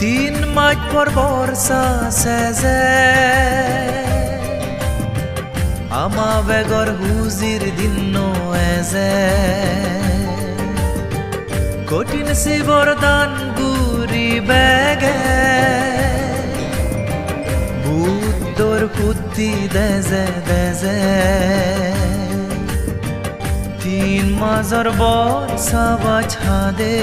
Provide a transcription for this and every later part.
তিন মাস পর বর্ষা সেজে আমা বেগর হুজির দিন এজে কঠিন শিবর দান গুরি বেগে। বুদ্ধর ফুটি দেজে দেজে। তিন মাজর বর্ষা বাছাদে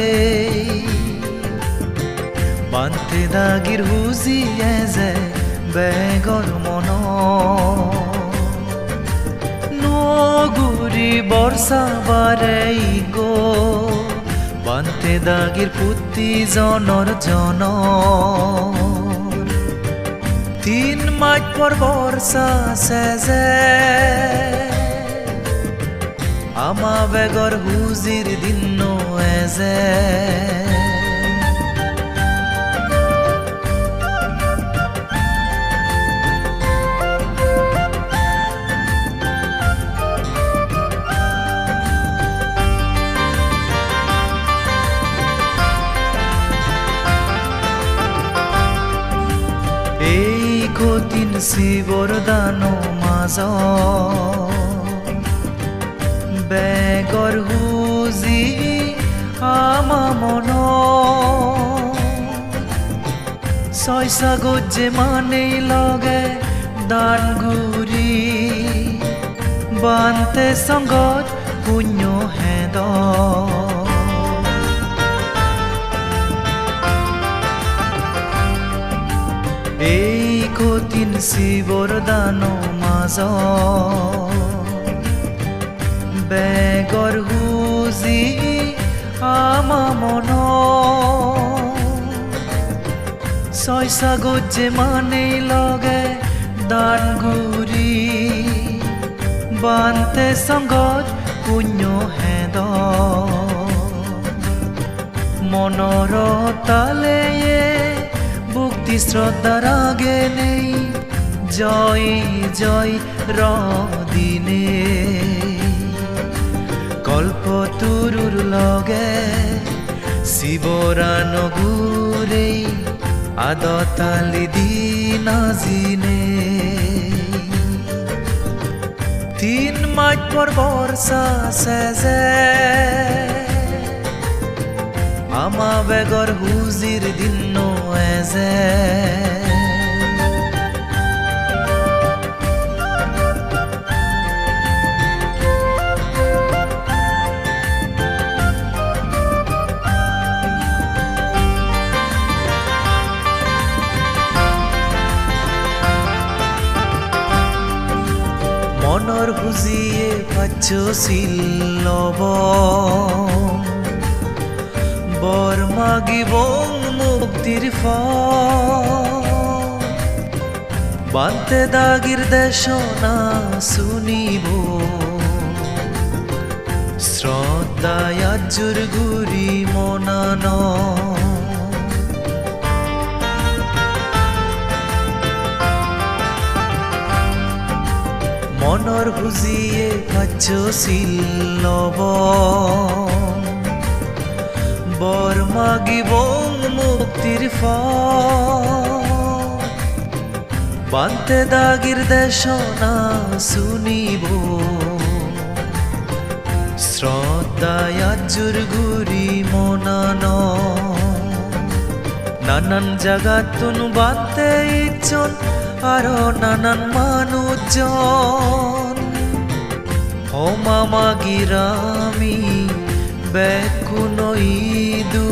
বান্তে দাগির হুজি এজে বেগর মন। নগুরি বর্ষা বারেই গো। বান্তে দাগির পুতি জনর জন তিন মাস পর বর্ষা সেজে। আমা বেগর হুজির দিন এজে কঠিন শিবর দান মাজ বেগর হুজি আমা মন ছয়সা গজ্জে মানেই লগে দান ঘুরি বান্তে সঙ্গত পুণ্য হেদ শিবর দান মাজ বেগর হুজি আমা মন ছয়সা গজ্জে মানেই লগে দান ঘুরি বান্তে সঙ্গত পুণ্য হেদ। মনর তালে ভক্তি শ্রদ্ধার আগে নেই। জয় জয় রদিনে। কল্প তুরুর লগে শিবরান ঘুরে আদতালি দিন জিনে তিন মাস পর বর্ষা সেজে, আমা বেগর হুজির দিন এজে বুঝিয়ে পাচ্ছ শিল্লব বর মাগিব মুক্তির ফল। বান্তে দাগির দেশনা শুনিব। শ্রদ্ধায় আজুর গুরি মনানো মনর বুঝিয়ে পাচ্ছ শিল্লব বর মাগিব মুক্তির ফল বান্তে দাগির দেশনা শুনিব। শ্রদ্ধায় আজুর গুরি মনানো। নানান জাগাতুন বাতে ইচ্ছন আরও নানান মানুষজন। ও মামা গিরামি বেকুন ইদু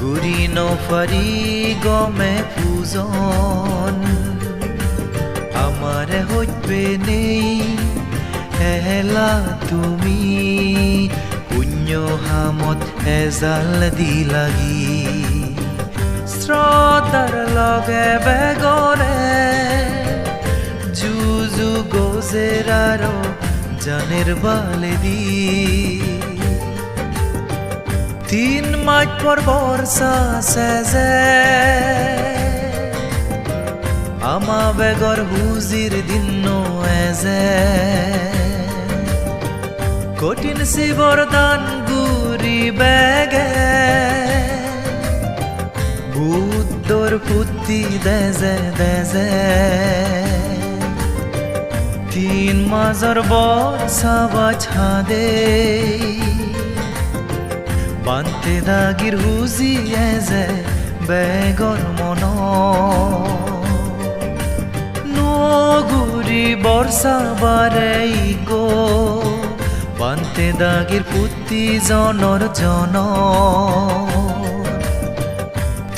গুরি নফারি গমে পূজন আমার হইবে নেই, হেলা তুমি, পুণ্য হামত এজাল দি লাগি শ্রদ্ধার লগে বেগরে যুজু গোজ হুজেরারো জানের বালে দি। তিন মাইট পর বর্ষা সেজে, আমা বেগর হুজির দিন এজে কঠিন শিবর দান গুরি বেগে ফুটি দেজে দেজে তিন মাজর বর্ষা বাছাদে বান্তে দাগির হুজি এজে বেগর মন নগুরি বর্ষা বারেই গো বান্তে দাগির পুতি জনর জন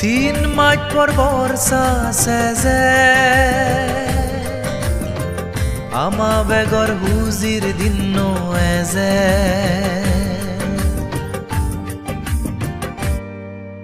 তিন মাঠ পর বর্ষা সেজে। আমা বেগর হুজির দিন এজে